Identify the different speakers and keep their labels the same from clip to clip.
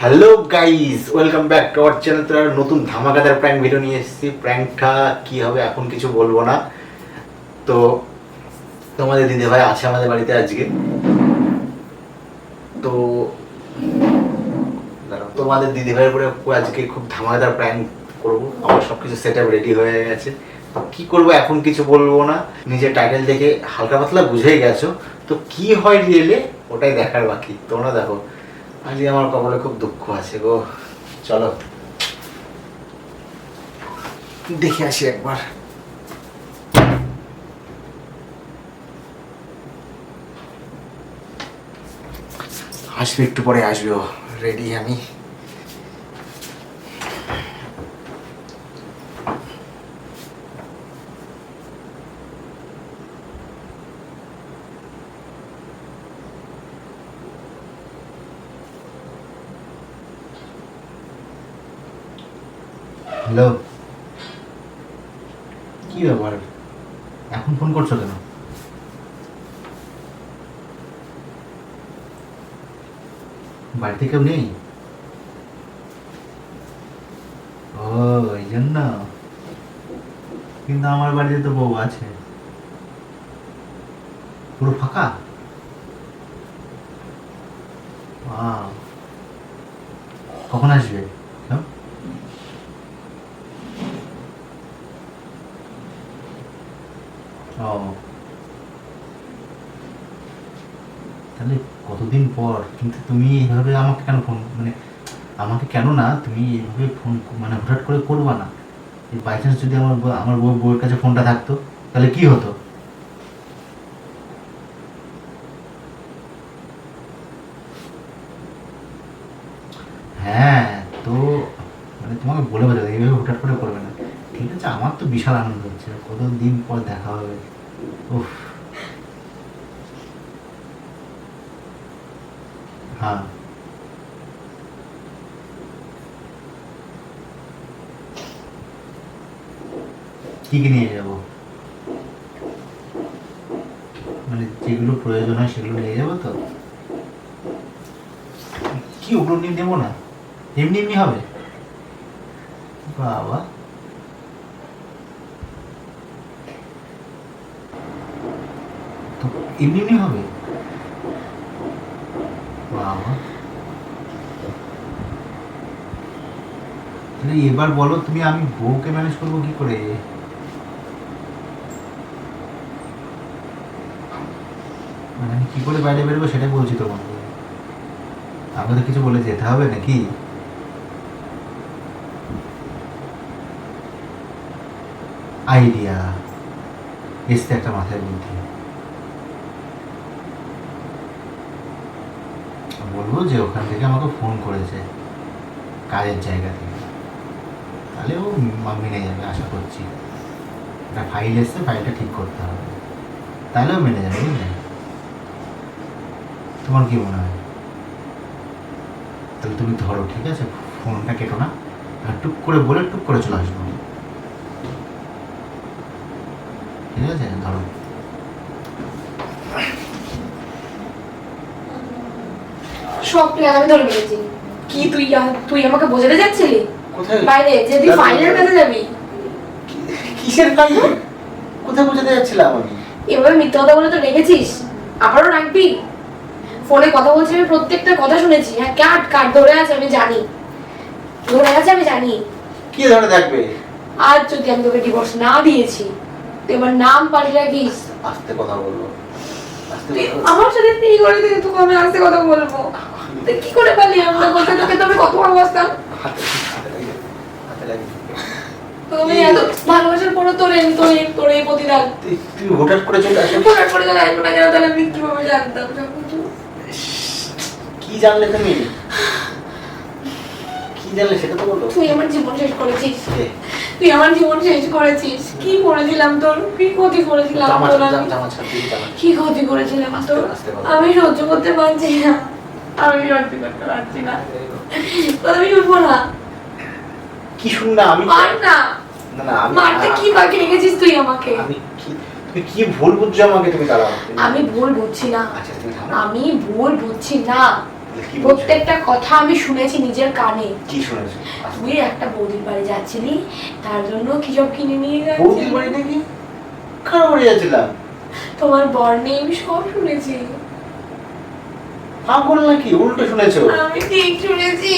Speaker 1: Hello guys welcome back to our channel তো আর নতুন ধামাকাদার প্র্যাঙ্ক ভিডিও নিয়ে এসেছি। প্র্যাঙ্কটা কি হবে এখন কিছু বলব না। তো তোমাদের দিদি ভাই আছে আমাদের বাড়িতে আজকে। তো তোমাদের দিদি ভাইয়ের উপরে আজকে খুব ধামাকাদার প্র্যাঙ্ক করব। আমার সব কিছু সেট আপ রেডি হয়ে গেছে। তো কি করব এখন কিছু বলব না। নিজের টাইটেল দেখে হালকা পাতলা বুঝেই গেছো। তো কি হয় রিয়েলে ওটাই দেখার বাকি। তোমরা দেখো। আজকে আমার কপালে খুব দুঃখ আছে গো। চলো। দেখে আসি একবার। আসবে একটু পরে, আসবে রেডি আমি। হ্যালো? কি ব্যাপার? এখন ফোন করছ কেন? বাড়িতে কেউ নেই? ও এই জন্য কিন্তু আমার বাড়িতে তো বউ আছে। পুরো ফাঁকা. কখন আসবে হ্যাঁ ও তাহলে কতদিন পর কিন্তু তুমি এইভাবে আমাকে কেন ফোন মানে আমাকে কেন না, তুমি এইভাবে ফোন মানে হঠাৎ করে করবা না। বাই চান্স যদি আমার আমার বউ, বউয়ের কাছে ফোনটা থাকতো, তাহলে কি হতো? হ্যাঁ তো মানে তোমাকে বলে বোঝাতে, এইভাবে হঠাৎ করে করবে না। ঠিক আছে, আমার তো বিশাল আনন্দ হচ্ছে। কতদিন পর দেখা হবে? উফ। হ্যাঁ। কি কি নিয়ে যাব? মানে যেগুলো প্রয়োজন হয় সেগুলো নিয়ে যাব তো? কি, ওগুলো নিয়ে নেব না? এমনি এমনি হবে? বাবা। তো এমনি এমনি হবে? তাহলে এবার বলো তুমি, আমি বউকে ম্যানেজ করব কি করে? মানে আমি কি করে বাইরে বেরোবো সেটাই বলছি তোমাকে। আমাদের কিছু বলে যেতে হবে নাকি? আইডিয়া এসছে একটা মাথায় বুদ্ধি। বলব যে ওখান থেকে আমাকে ফোন করেছে কাজের জায়গা থেকে। তাহলে ও মেনে যাবে, আশা করছি। একটা ফাইল এসছে ফাইলটা ঠিক করতে হবে। তাহলেও মেনে যাবে, বুঝলে? তোমার কি মনে হয়? তাহলে তুমি ধরো, ঠিক আছে? ফোনটা কেটো না। আর টুক করে বলে টুক করে চলে আসব। ঠিক আছে? ধরো।
Speaker 2: সব প্ল্যান আমি ধরে ফেলেছি। কি তুই তুই আমাকে বোঝাতে যাচ্ছিলি? বাইরে যে তুই ফাইনাল
Speaker 1: কোথায়?
Speaker 2: যাবি।
Speaker 1: কিসের ফাইল কোথায় বোঝাতে যাচ্ছিলাম আমি?
Speaker 2: এভাবে মিথ্যা কথা বলে তো রেখেছিস। আবারও রাখবি ফোনে কথা বলছি আমি প্রত্যেকটা কথা শুনেছি। হ্যাঁ কাট কাট ধরে আছে আমি জানি। ধরে আছে আমি জানি।
Speaker 1: কি ধরে থাকবে?
Speaker 2: আজ যদি আমি তোকে ডিভোর্স না দিয়েছি তুই আমার নাম পাল্টে রাখিস।
Speaker 1: আস্তে কথা বলব।
Speaker 2: আমার সাথে তুই করে দিলে তোকে আমি আস্তে কথা বলব? কি করে পারলি আমরা বলতে তোকে তো আমি কত ভালোবাসতাম। এত ভালোবাসার তোর এই তোর এই তোর এই
Speaker 1: তুই তুই হঠাৎ করে চলে আসে
Speaker 2: পড়ার পরে যখন আসব না কেন? তাহলে আমি কীভাবে জানতাম?
Speaker 1: কি জানলে তুমি? কি জানলে সেটা তো বলো।
Speaker 2: তুই আমার জীবন শেষ করেছিস? তুই আমার জীবন শেষ করেছিস। কি করেছিলাম তোর? কি ক্ষতি করেছিলাম তোর। কি ক্ষতি করেছিলাম তোর? আমি সহ্য করতে পারছি না। আমি করতে পারছি না
Speaker 1: কি শুন না আমি
Speaker 2: মার না
Speaker 1: না না আমি
Speaker 2: মারতে কি বাকি রেখেছিস তুই আমাকে?
Speaker 1: আমি কি তুমি কি ভুল বুঝছ আমাকে? তুমি দাঁড়াও
Speaker 2: আমি ভুল বুঝছি না।
Speaker 1: আচ্ছা তুমি
Speaker 2: আমি ভুল বুঝছি না। প্রত্যেকটা কথা আমি শুনেছি নিজের কানে।
Speaker 1: কি শুনেছো?
Speaker 2: তুই একটা বৌদির বাড়ি যাচ্ছিলি তার জন্য কি সব কিনে নিয়ে
Speaker 1: বৌদির বাড়ি
Speaker 2: যাচ্ছিলি
Speaker 1: নাকি? কার বাড়ি যাচ্ছিলাম?
Speaker 2: তোমার বর নেই আমি সব শুনেছি।
Speaker 1: পাগল নাকি? উল্টো শুনেছো?
Speaker 2: আমি ঠিক শুনেছি।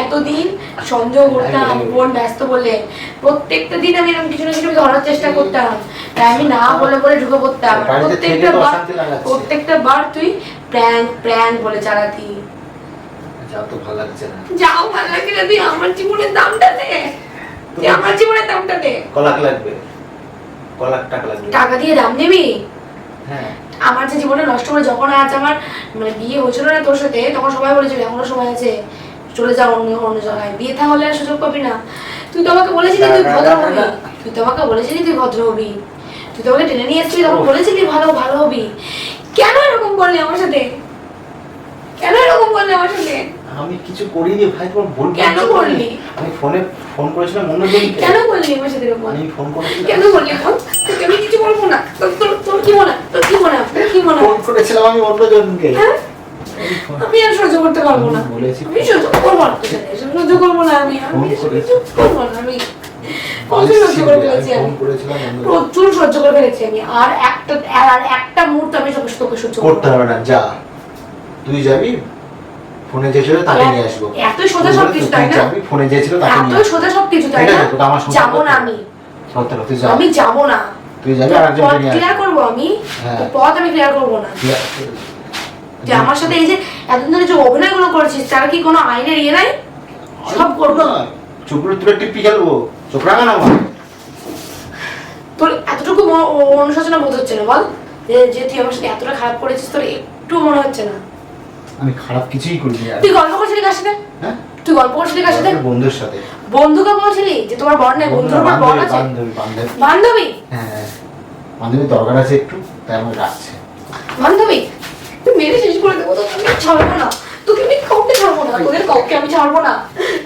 Speaker 2: এতদিন সন্দেহ করতাম বোন ব্যস্ত বলে। প্রত্যেকটা দিন আমি এরকম কিছু না কিছু ধরার চেষ্টা করতাম। তাই আমি না বলে বলে ঢুকে পড়তাম। প্রত্যেকটা বার প্রত্যেকটা বার তুই প্র্যাঙ্ক প্র্যাঙ্ক বলে চালাতি।
Speaker 1: যা তো ভালো লাগছে না।
Speaker 2: যাও ভালো লাগে না। তুই আমার জীবনের দামটা দে। তুই আমার জীবনের দামটা দে।
Speaker 1: কলাক লাগবে। কলাক টাকা লাগবে।
Speaker 2: টাকা দিয়ে দাম নিবি?
Speaker 1: হ্যাঁ।
Speaker 2: আমার যে জীবনটা নষ্ট করে যখন আজ আমার মানে বিয়ে হয়েছিল না তোর সাথে তখন সবাই বলেছিল এখনও সময় আছে চলে যাও অন্য অন্য জায়গায়। বিয়ে তাহলে আর সুযোগ পাবি না। তুই তো আমাকে বলেছিলি তুই ভদ্র হবি। তুই তো আমাকে বলেছিলি তুই ভদ্র হবি। তুই তো আমাকে টেনে নিয়ে এসেছিলি তখন বলেছিলি ভালো ভালো হবি। কেন এরকম করলি আমার সাথে? কেন এরকম করলি আমার সাথে?
Speaker 1: আমি কিছু করিনি ভাই তোমার ভুল
Speaker 2: কেন করলি?
Speaker 1: আমি ফোনে ফোন করেছিলাম অন্যজনকে
Speaker 2: কেন করলি আমার সাথে এরকম?
Speaker 1: আমি ফোন করেছিলাম।
Speaker 2: কেন করলি? বল? তোকে আমি কিছু বলব না। তোর তোর কি মনে তোর কি মনে
Speaker 1: করেছিলাম আমি অন্যজনকে।
Speaker 2: হ্যাঁ?
Speaker 1: আমি
Speaker 2: আর সহ্য করতে পারব না।
Speaker 1: আমি
Speaker 2: সহ্য করব না। সহ্য করব না আমি। করব না। প্রচুর সহ্য করে ফেলেছি আর একটা আর একটা মুহূর্ত আমি তোকে তোকে সহ্য
Speaker 1: করতে হবে না। যা। তুই যাবি ফোনে তাকে নিয়ে আসব।
Speaker 2: এতই সোজা সব কিছু,
Speaker 1: তাই
Speaker 2: না?
Speaker 1: যাবি ফোনে যে তাকে নিয়ে
Speaker 2: এতই সোজা সব কিছু তাই না? যাব না আমি। আমি যাব না।
Speaker 1: তুই যাবি আর নিয়ে
Speaker 2: ক্লিয়ার করব আমি?
Speaker 1: হ্যাঁ।
Speaker 2: পথ আমি ক্লিয়ার করব না। যে আমার সাথে এই যে এতদিন ধরে যে অভিনয়গুলো করেছিস তার কি কোনো আইনের ইয়ে নাই? সব করব।
Speaker 1: না, চুপ করে তুলে টিপি খেলব। চোখ রাঙা না আমার?
Speaker 2: তোর এতটুকু অনুশোচনা বোধ হচ্ছে না বল। যে তুই আমার সাথে এতটা খারাপ করেছিস তোর একটু মনে হচ্ছে না।
Speaker 1: আমি খারাপ কিছুই করিনি
Speaker 2: তুই গল্প করছিলি কার সাথে?
Speaker 1: হ্যাঁ?
Speaker 2: তুই গল্প করছিলি কার সাথে?
Speaker 1: বন্ধুর সাথে।
Speaker 2: বন্ধুকে বলছিলি যে তোমার বর নেই বন্ধুর বর
Speaker 1: বান্ধবী
Speaker 2: আছে?
Speaker 1: বান্ধবী। বান্ধবী? হ্যাঁ। বান্ধবী দরকার আছে একটু তাই আমাকে রাখছে
Speaker 2: বান্ধবী তুই মেরে শেষ করে দেবো তোকে আমি ছাড়বো না। তোকে আমি কাউকে ছাড়বো না তোদের কাউকে আমি ছাড়বো না।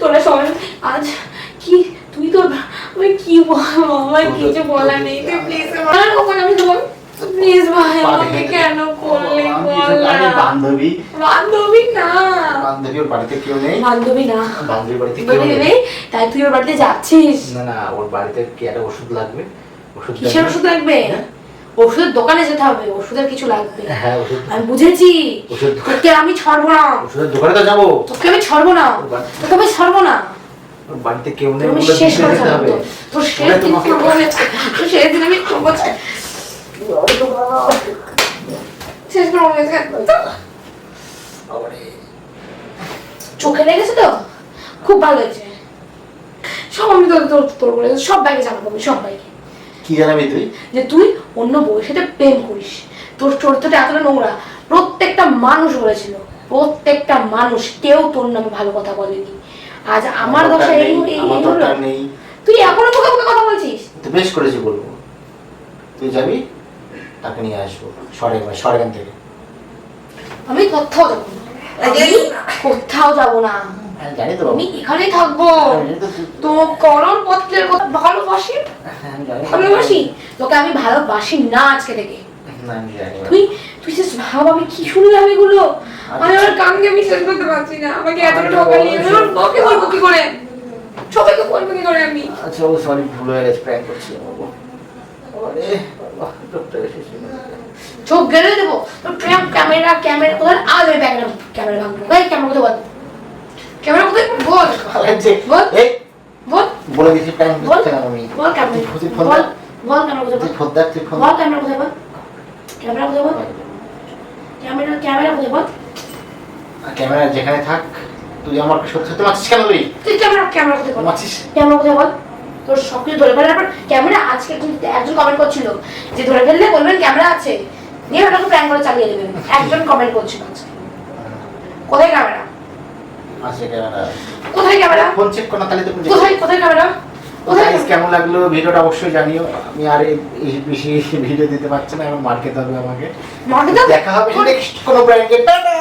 Speaker 2: তোরা সবাই আজ কি তুই তোর আমি কি বলব আমার কিছু বলার নেই তুই প্লিজ আমার কখন আমি তোমার প্লিজ ভাই আমাকে কেন করলি বল
Speaker 1: তো
Speaker 2: না
Speaker 1: বান্ধবী।
Speaker 2: বান্ধবী না।
Speaker 1: বান্ধবী ওর বাড়িতে কেউ নেই?
Speaker 2: বান্ধবী না।
Speaker 1: বান্ধবীর বাড়িতে কেউ নেই?
Speaker 2: তাই তুই ওর বাড়িতে যাচ্ছিস?
Speaker 1: না না ওর বাড়িতে কি একটা ওষুধ লাগবে?
Speaker 2: কিসের ওষুধ লাগবে?
Speaker 1: হ্যাঁ?
Speaker 2: ওষুধের দোকানে যেতে হবে ওষুধের কিছু লাগবে।
Speaker 1: হ্যাঁ ওষুধ
Speaker 2: আমি বুঝেছি। তোকে আমি ছাড়বো না।
Speaker 1: ওষুধের দোকানে তো যাব।
Speaker 2: তোকে আমি ছাড়বো না। তোকে আমি ছাড়বো না।
Speaker 1: বাড়িতে কেউ নেই বলে
Speaker 2: শেষ করে
Speaker 1: হবে।
Speaker 2: তোর শেষ দিন করব আমি তোর শেষ দিন আমি করব শেষ আজকে। চোখে লেগেছে তো? খুব ভালো হয়েছে। সব আমি তোর তোর তোর বলে সব বাইকে জানাব আমি সব বাইকে
Speaker 1: কি জানাবি তুই?
Speaker 2: যে তুই অন্য বউয়ের সাথে প্রেম করিস। তোর চরিত্রটা এতটা নোংরা প্রত্যেকটা মানুষ বলেছিল প্রত্যেকটা মানুষ কেউ তোর নামে ভালো কথা বলেনি। আজ আমার দশা এই এই-
Speaker 1: আমার দরকার নেই।
Speaker 2: তুই এখনও মুখে মুখে কথা বলছিস?
Speaker 1: তো বেশ করেছি বলব। তুই যাবি তাকে নিয়ে আসব সরে সরেগান থেকে।
Speaker 2: আমি কোথাও যাব না। কোথাও যাব না।
Speaker 1: জানি তো
Speaker 2: আমি এখানেই থাকব।
Speaker 1: তো
Speaker 2: করণ পত্রের কথা ভালোবাসি?
Speaker 1: আমি
Speaker 2: ভালোবাসি? তোকে আমি ভালোবাসি না আজকে থেকে।
Speaker 1: আমি।
Speaker 2: তুই তুই জাস্ট ভাব আমি কি শুনলাম এগুলো? আমি আমার কানকে বিশ্বাস করতে পারছি না। আমাকে এতটা ঠকালি আমি আমার বলব কি করে? সবাইকে বলব কি করে আমি?
Speaker 1: আচ্ছা ও সরি ভুল হয়ে গেছে প্র্যাঙ্ক করছি আরে ডক্টর এসেছিল
Speaker 2: চোখ গেলে দেবো। প্রেম ক্যামেরা ক্যামেরা কোথায় আজ আমি ক্যামেরা ভাঙবো। ক্যামেরা কোথায় ক্যামেরা কোথায় বল। বল।
Speaker 1: এই
Speaker 2: বল।
Speaker 1: বলে প্র্যাঙ্ক
Speaker 2: বল।
Speaker 1: করতে না আমি।
Speaker 2: বল ক্যামেরা বল। ক্যামেরা কোথায়
Speaker 1: ফোন? দেখ তুই ফোন
Speaker 2: বল ক্যামেরা কোথায় বল ক্যামেরা কোথায় বল ক্যামেরা ক্যামেরা কোথায় বল
Speaker 1: ক্যামেরা যেখানে থাক তুই আমাকে সত্যি সত্যি মারছিস কেন তুই?
Speaker 2: তুই ক্যামেরা ক্যামেরা কোথায় বল
Speaker 1: মারছিস?
Speaker 2: ক্যামেরা কোথায় বল তোর সব কিছু ধরে ফেলার পর ক্যামেরা আজকে কিন্তু একজন কমেন্ট করছিল যে ধরে ফেললে বলবেন ক্যামেরা আছে। নিয়ে ওটাকে প্র্যাঙ্ক করে চালিয়ে দেবেন। একজন কমেন্ট করছিল আজকে। কোথায় ক্যামেরা?
Speaker 1: আছে ক্যামেরা।
Speaker 2: কোথায় ক্যামেরা?
Speaker 1: ফোন চেক করো তাহলে
Speaker 2: কোথায় কোথায় ক্যামেরা?
Speaker 1: কেমন লাগল? ভিডিওটা অবশ্যই জানিও। আমি আর এই বেশি ভিডিও দিতে পারছি না এবং মার্কেট হবে আমাকে। দেখা হবে নেক্সট কোনো ব্র্যান্ডের টাটা!